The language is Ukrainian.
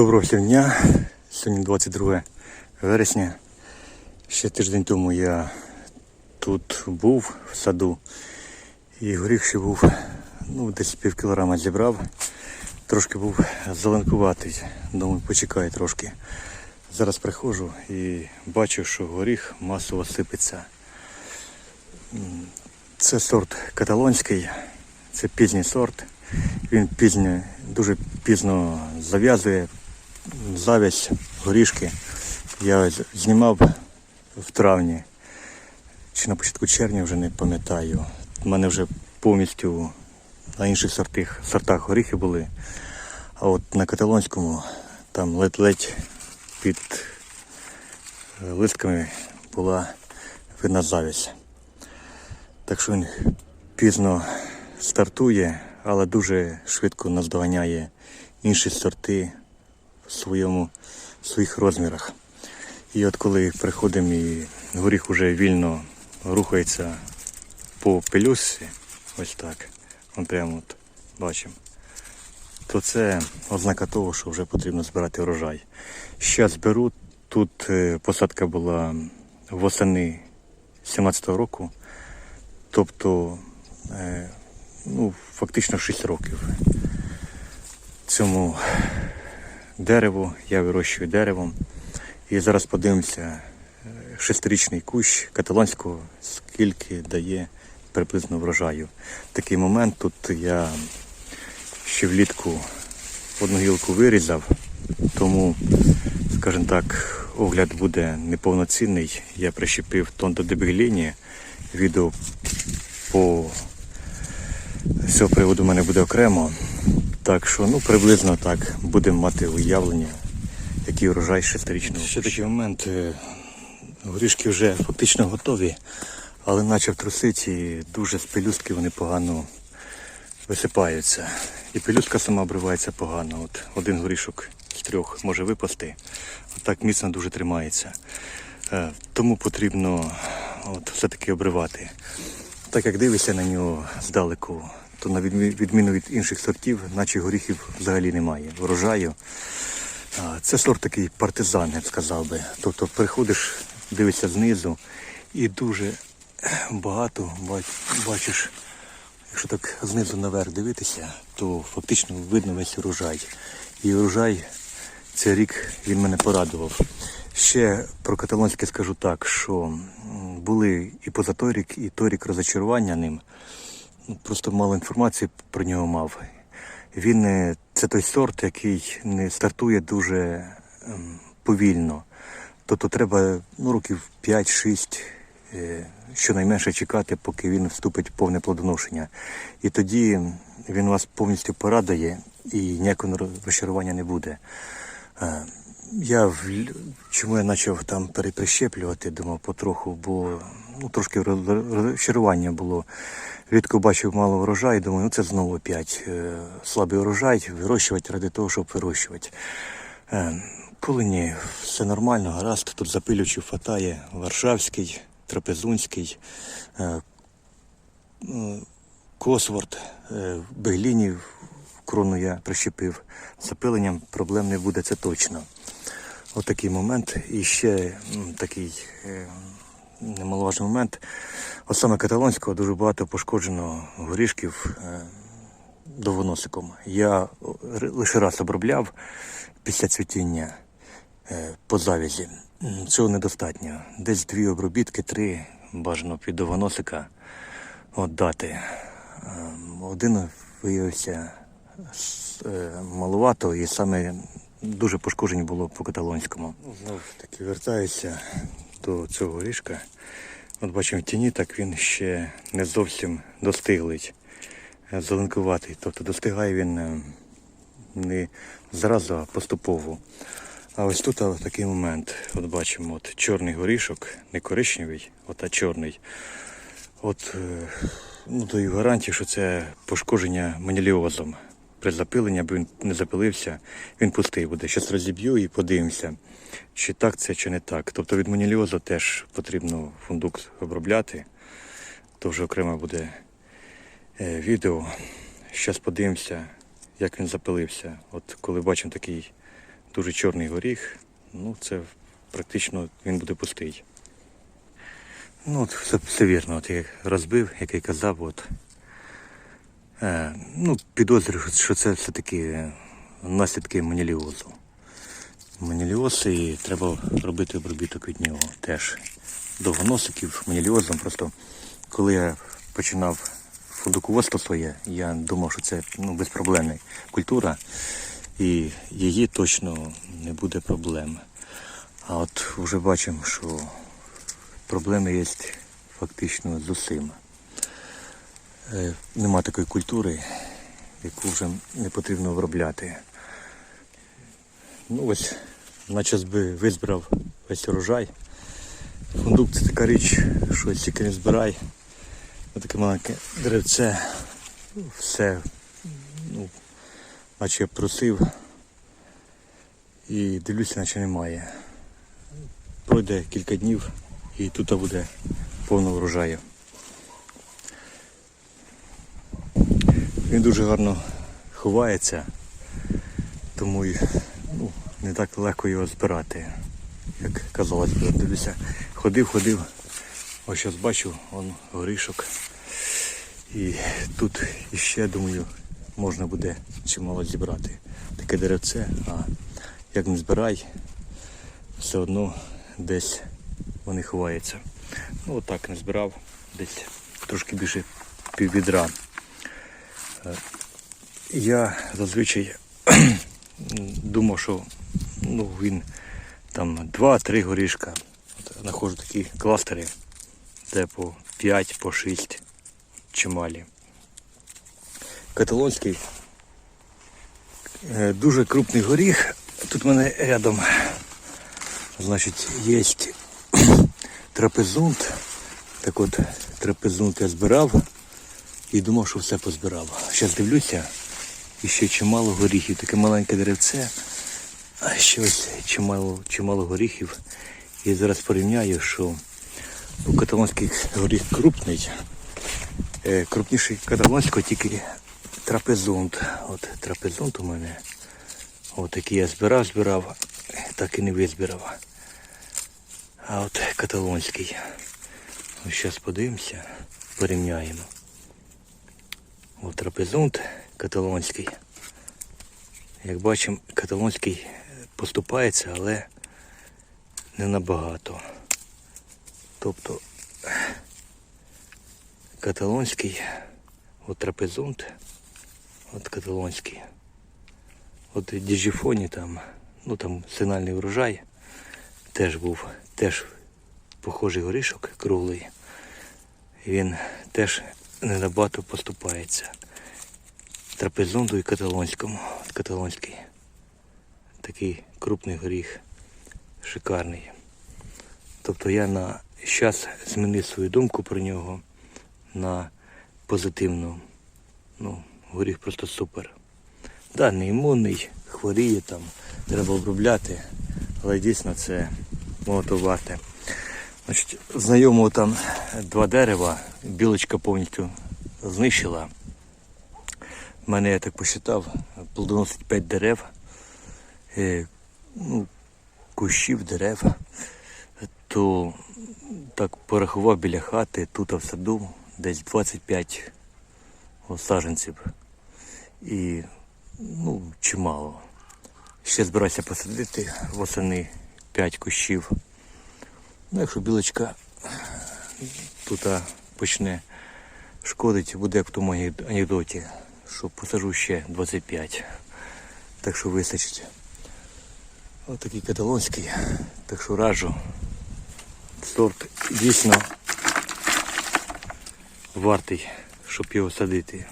Доброго всім дня. Сьогодні 22 вересня. Ще тиждень тому я тут був в саду і горіх ще був, ну, десь пів кілограма зібрав. Трошки був зеленкуватий. Думаю, почекаю трошки. Зараз приходжу і бачу, що горіх масово сипеться. Це сорт каталонський, це пізній сорт. Він пізньо, дуже пізно зав'язує завязь, горішки. Я знімав в травні чи на початку червня вже не пам'ятаю. У мене вже повністю на інших сортах, сортах горіхи були. А от на каталонському там ледь-ледь під е, листками була видна завязь. Так що він пізно стартує, але дуже швидко наздоганяє інші сорти своєму в своїх розмірах. І от коли приходимо і горіх уже вільно рухається по пелюсі, ось так, он прямо от бачимо, то це ознака того, що вже потрібно збирати врожай. Ще зберу. Тут е, посадка була восени 17-го року, тобто е, ну, фактично 6 років. Цьому дереву я вирощую деревом. І зараз подивимося е, шестирічний кущ каталонського, скільки дає приблизно врожаю. Такий момент тут я ще влітку одну гілку вирізав, тому, скажімо так, огляд буде неповноцінний. Я прищепив тон до дебігліні. Відео по з цього приводу в мене буде окремо. Так що, ну, приблизно так будемо мати уявлення, який урожай шестирічного. Ще такий момент. е, Горішки вже фактично готові, але почав трусити і дуже з пелюстки вони погано висипаються. І пелюстка сама обривається погано. От один горішок з трьох може випасти, а так міцно дуже тримається. Е, Тому потрібно от, все-таки обривати. Так як дивишся на нього здалеку, то на відміну від інших сортів, наче горіхів взагалі немає. Врожаю. Це сорт такий партизан, я б сказав би. Тобто приходиш, дивишся знизу і дуже багато бачиш, якщо так знизу наверх дивитися, то фактично видно весь урожай. І урожай цей рік він мене порадував. Ще про каталонське скажу так, що були і поза той рік, і той рік розочарування ним. Просто мало інформації про нього мав. Він е, це той сорт, який не стартує дуже ем, повільно. Тобто треба ну, років 5-6 е, щонайменше чекати, поки він вступить в повне плодоношення. І тоді він вас повністю порадує і ніякого розчарування не буде. Я в чому я почав там переприщеплювати, думав потроху, бо ну, трошки розчарування було. Рідко бачив мало врожаю, думаю, ну це знову опять е, слабий урожай, вирощувати ради того, щоб вирощувати. Е, коли ні, все нормально, гаразд, тут запилювачів хватає Варшавський, Трапезунський, е, Косворд, Беглінів, крону я прищепив. Запиленням проблем не буде, це точно. Отакий момент. І ще такий е, немаловажний момент. От саме каталонського дуже багато пошкоджено горішків е, довгоносиком. Я лише раз обробляв після цвітіння е, по завязі. Цього недостатньо. Десь дві обробітки, три бажано під довгоносика от дати. Ем, Один виявився е, маловато і саме дуже пошкоджені було по каталонському. Знов таки вертаюся до цього горішка. От бачимо в тіні, так він ще не зовсім достиглий, е, зеленкуватий. Тобто достигає він е, не зразу, а поступово. А ось тут а, такий момент. От бачимо, от чорний горішок, не коричневий, от а чорний. От е, ну, даю гарантію, що це пошкодження маніліозом. При запиленні, аби він не запилився, він пустий буде. Щас розіб'ю і подивимося, чи так це, чи не так. Тобто від маніліозу теж потрібно фундук обробляти. То вже окремо буде е, відео. Зараз подивимося, як він запилився. От коли бачимо такий дуже чорний горіх. Ну, це практично він буде пустий. Ну, от все, все вірно, от я розбив, як я казав, от. Е, ну, підозрюю, що це все-таки наслідки маніліозу. Маніліоз і треба робити обробіток від нього теж. Довгоносиків, маніліозом. Просто коли я починав фундуководство своє, я думав, що це ну, безпроблемна культура і її точно не буде проблем. А от вже бачимо, що проблеми є фактично з усім. Е, Нема такої культури, яку вже не потрібно обробляти. Ну ось, наче би визбирав весь урожай. Фундук це така річ, що тільки не збирай. Таке маленьке деревце, все, ну, наче я просив. І дивлюся, наче немає. Пройде кілька днів і тут буде повно врожаю. Він дуже гарно ховається, тому ну, не так легко його збирати, як казалось. Дивлюся, ходив, ходив. Ось зараз бачу, он горішок. І тут іще, думаю, можна буде чимало зібрати. Таке деревце, а як не збирай, все одно десь вони ховаються. Ну отак не збирав, десь трошки більше піввідра. Е, Я зазвичай думав, що ну, він там 2-3 горішка. От, такі кластери, де по 5, по 6 чималі. Каталонський е, дуже крупний горіх. Тут в мене рядом, значить, є трапезунт. Так от, трапезунт я збирав і думав, що все позбирав. Зараз дивлюся, і ще чимало горіхів. Таке маленьке деревце, а ще ось чимало, чимало горіхів. І зараз порівняю, що у каталонський горіх крупний. Е, крупніший каталонського тільки трапезунт. От трапезунт у мене. От який я збирав, збирав, так і не визбирав. А от каталонський. Ось зараз подивимося, порівняємо. От трапезунт каталонський. Як бачимо, каталонський поступається, але не набагато. Тобто каталонський, от трапезунт, от каталонський. От в Діжіфоні там, ну там сигнальний урожай теж був, теж похожий горішок круглий. Він теж не поступається. Трапезунду і каталонському. Каталонський. Такий крупний горіх, шикарний. Тобто я на час змінив свою думку про нього на позитивну. Ну, горіх просто супер. Да, не імунний, хворіє там, треба обробляти, але дійсно це воно варте. Значить, знайомого там два дерева, білочка повністю знищила. У мене я так посчитав, плодоносить 5 дерев, е, ну, кущів дерев, то так порахував біля хати, тут в саду десь 25 саджанців. І ну, чимало. Ще збираюся посадити восени 5 кущів. Ну, якщо білочка тут почне шкодити, буде як в тому анекдоті, що посажу ще 25. Так що вистачить. Ось такий каталонський, так що раджу. Сорт дійсно вартий, щоб його садити.